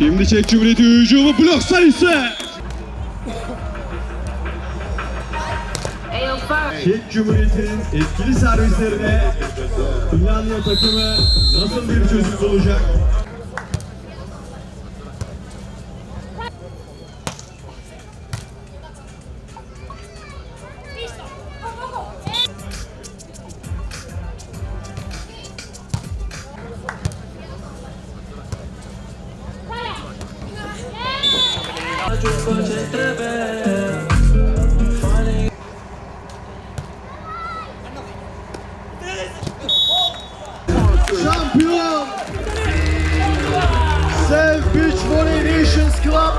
Şimdi Çek Cumhuriyeti hücumu blok sayısı. Çek Cumhuriyeti'nin etkili servislerine Finlandiya takımı nasıl bir çözüm bulacak? Şampiyon! Sev Beach Volley Nations Club!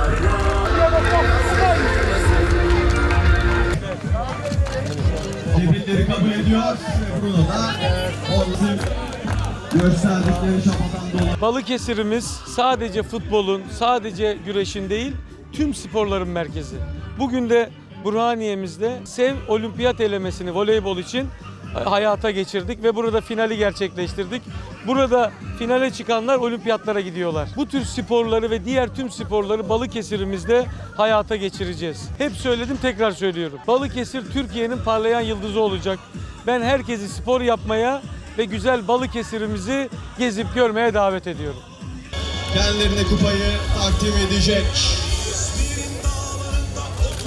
Tebrikleri kabul ediyor. Bruno da onların gösterdikleri çabadan dolayı. Balıkesir'imiz sadece futbolun, sadece güreşin değil, tüm sporların merkezi. Bugün de Burhaniye'mizde Sev Olimpiyat elemesini voleybol için hayata geçirdik ve burada finali gerçekleştirdik. Burada finale çıkanlar olimpiyatlara gidiyorlar. Bu tür sporları ve diğer tüm sporları Balıkesir'imizde hayata geçireceğiz. Hep söyledim tekrar söylüyorum. Balıkesir Türkiye'nin parlayan yıldızı olacak. Ben herkesi spor yapmaya ve güzel Balıkesir'imizi gezip görmeye davet ediyorum. kendilerine kupayı takdim edecek.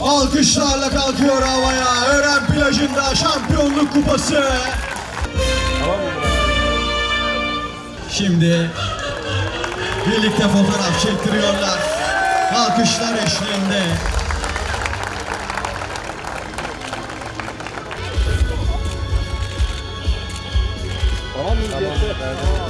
Alkışlarla kalkıyor havaya. Ören plajında şampiyonluk kupası. Şimdi birlikte fotoğraf çektiriyorlar. Alkışlar eşliğinde. Tamam mı? Tamam.